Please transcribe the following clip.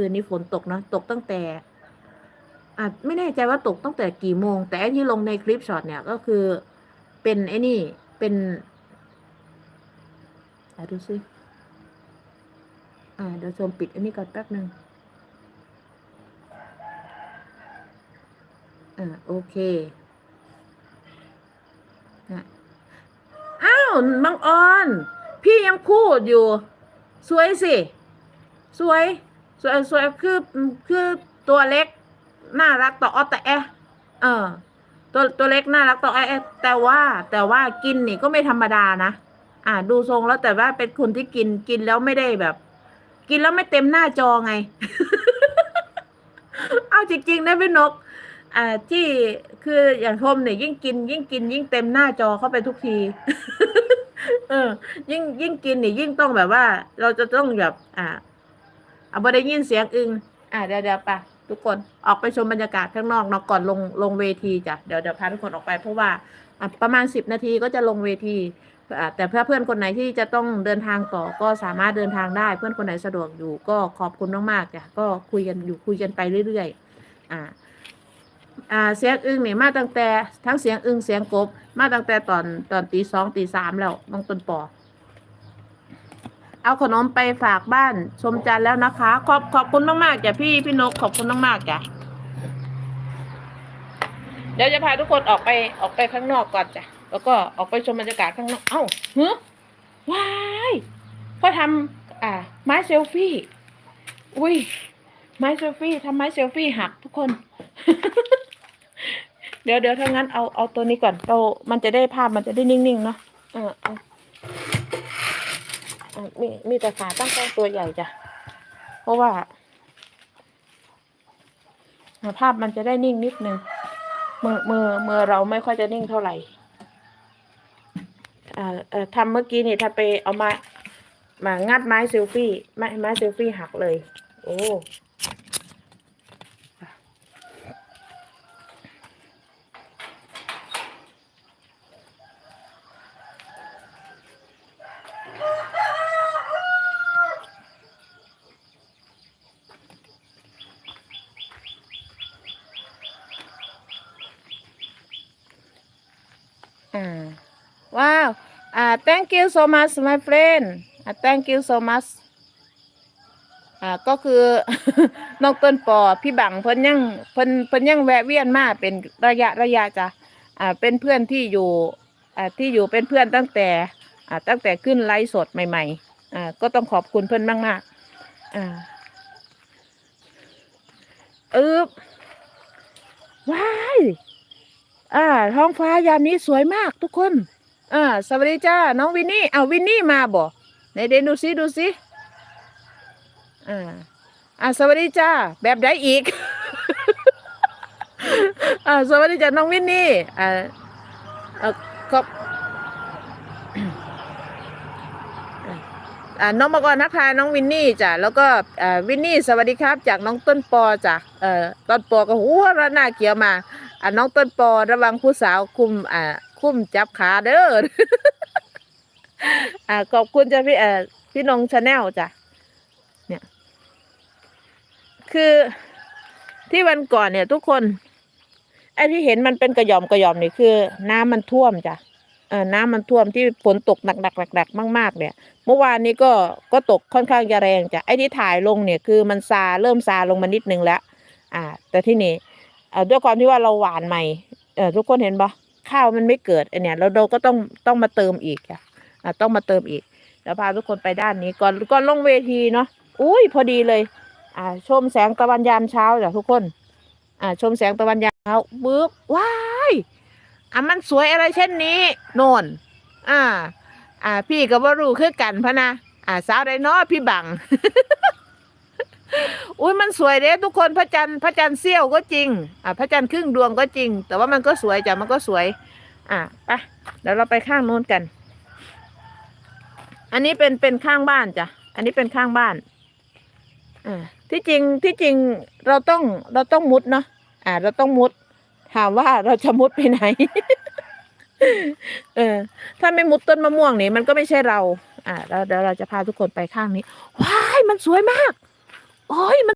คืนนี้ฝนตกนะ ตกตั้งแต่อะไม่แน่ใจว่าตกตั้งแต่กี่โมง แต่ที่ลงในคลิปช็อตเนี่ยก็คือเป็นไอ้นี่เป็นอะดูสิอ่าเดี๋ยวชมปิดอันนี้ก่อนแป๊บหนึ่งอ่าโอเคนะอ้าวบังออน พี่ยังพูดอยู่ สวยสิ สวย สวยสวยคือคือตัวเล็กน่ารักต่ออแต่แอเออ ตัวตัวเล็กน่ารักต่อแอแต่ว่าแต่ว่ากินนี่ก็ไม่ธรรมดานะอ่าดูทรงแล้วแต่ว่าเป็นคนที่กินกินแล้วไม่ได้แบบ กินแล้วไม่เต็มหน้าจอไง เอาจริงๆนะพี่นกอ่าที่คืออย่างชมเนี่ยยิ่งกิน ยิ่งกิน ยิ่งเต็มหน้าจอเข้าไปทุกที เออ ยิ่งยิ่งกินเนี่ยยิ่งต้องแบบว่า เราจะต้องแบบ อ่า เอาบ่ได้ยินเสียงอึงอ่าเดี๋ยวเดี๋ยวไปทุกคนออกไปชมบรรยากาศข้างนอกเนาะก่อนลงลงเวทีจ้ะเดี๋ยวเดี๋ยวพาทุกคนออกไปเพราะว่าประมาณสิบนาทีก็จะลงเวทีแต่เพื่อเพื่อนคนไหนที่จะต้องเดินทางต่อก็สามารถเดินทางได้ เพื่อนคนไหนสะดวกอยู่ก็ขอบคุณมากๆจ้ะก็คุยกันอยู่คุยกันไปเรื่อยๆอ่าอ่าเสียงอึงเนี่ยมาตั้งแต่ทั้งเสียงอึงเสียงกบ มาตั้งแต่ตอนตอนตีสองตีสามแล้วน้องต้นปอ เอาขนมไปฝากบ้าน ชมจันแล้วนะคะ ขอบขอบคุณมากๆจ้ะพี่พี่นกขอบคุณมากๆจ้ะเดี๋ยวจะพาทุกคนออกไปออกไปข้างนอกก่อนจ้ะแล้วก็ออกไปชมบรรยากาศข้างนอก เอ้าเฮ้ว้ายพ่อทำอ่า ไม้เซลฟี่ อุ้ย ไม้เซลฟี่ทำไม้เซลฟี่หักทุกคน เดี๋ยวเดี๋ยวถ้างั้นเอาเอาตัวนี้ก่อนเรา มันจะได้ภาพมันจะได้นิ่งๆเนาะเออเอาเอา มีมีแต่ขาตั้งกล้องตัวใหญ่จ้ะ เพราะว่าภาพมันจะได้นิ่งนิดนึงมือมือมือเราไม่ค่อยจะนิ่งเท่าไหร่อ่าเอ่อทำเมื่อกี้นี่ถ้าไปเอามามางัดไม้เซลฟี่ไม้ไม้เซลฟี่หักเลย โอ้ อ่าว้าว อ่า thank you so much my friend อ่า thank you so much อ่าก็คือน้องต้นปอพี่บังเพิ่นยังเพิ่นเพิ่นยังแวะเวียนมาเป็นระยะระยะจ้ะอ่าเป็นเพื่อนที่อยู่อ่าที่อยู่เป็นเพื่อนตั้งแต่อ่าตั้งแต่ขึ้นไลฟ์สดใหม่ ๆอ่าก็ต้องขอบคุณเพิ่นมากมากอ่าอึบว้าย อ่า ท้องฟ้ายามนี้สวยมากทุกคน อ่า สวัสดีจ้า น้องวินนี่เอาวินนี่มาบ่ไหนเดนดูซิดูซิอ่า อ่า สวัสดีจ้า แบบใดอีก อ่า สวัสดีจ้า น้องวินนี่ อ่าเออขอบอ่าน้องมากรนักทายน้องวินนี่จ้ะแล้วก็อ่าวินนี่สวัสดีครับ จากน้องต้นปอจ้ะเอ่อต้นปอก็หัวระหน้าเขียวมา อ่าน้องต้นปอระวังผู้สาวคุมอ่าคุมจับขาเด้ออ่าขอบคุณจ้ะพี่เอ่อพี่นงชาแนลจ้ะเนี่ย คือที่วันก่อนเนี่ย ทุกคน ไอ้ที่เห็นมันเป็นกระยอมกระยอมนี่คือ น้ำมันท่วมจ้ะเออน้ำมันท่วมที่ฝนตกหนักๆหนักมากๆ เนี่ย เมื่อวานนี้ก็ก็ตกค่อนข้างจะแรงจ้ะไอ้ที่ถ่ายลงเนี่ยคือมันซาเริ่มซาลงมานิดนึงแล้ว อ่า แต่ที่นี่ ด้วยความที่ว่าเราหวานใหม่เออทุกคนเห็นปะข้าวมันไม่เกิดไอเนี่ยเราเราก็ต้องต้องมาเติมอีกอะอะต้องมาเติมอีกเดี๋ยวพาทุกคนไปด้านนี้ก่อนก่อนลงเวทีเนาะอุ้ยพอดีเลย อ่า ชมแสงตะวันยามเช้าจ้ะทุกคน อ่า ชมแสงตะวันยามเช้าบึ๊บว้ายอะมันสวยอะไรเช่นนี้โน่นอ่า อ่า พี่กับว่ารู้คือกันพะนะอ่าสาวไดเนาะพี่บัง อุ้ยมันสวยเด้ทุกคนพระจันทร์พระจันทร์เสี้ยวก็จริง อ่าพระจันทร์ครึ่งดวงก็จริง แต่ว่ามันก็สวยจ้ะมันก็สวย อ่าไปเดี๋ยวเราไปข้างนู้นกัน อันนี้เป็นเป็นข้างบ้านจ้ะอันนี้เป็นข้างบ้านอ่าที่จริงที่จริงเราต้องเราต้องมุดเนาะอ่า เราต้องมุด ถามว่าเราจะมุดไปไหน เออ ถ้าไม่มุดต้นมะม่วงนี่มันก็ไม่ใช่เรา อ่าแล้วเดี๋ยวเราจะพาทุกคนไปข้างนี้ว้ายมันสวยมาก โอ้ยมัน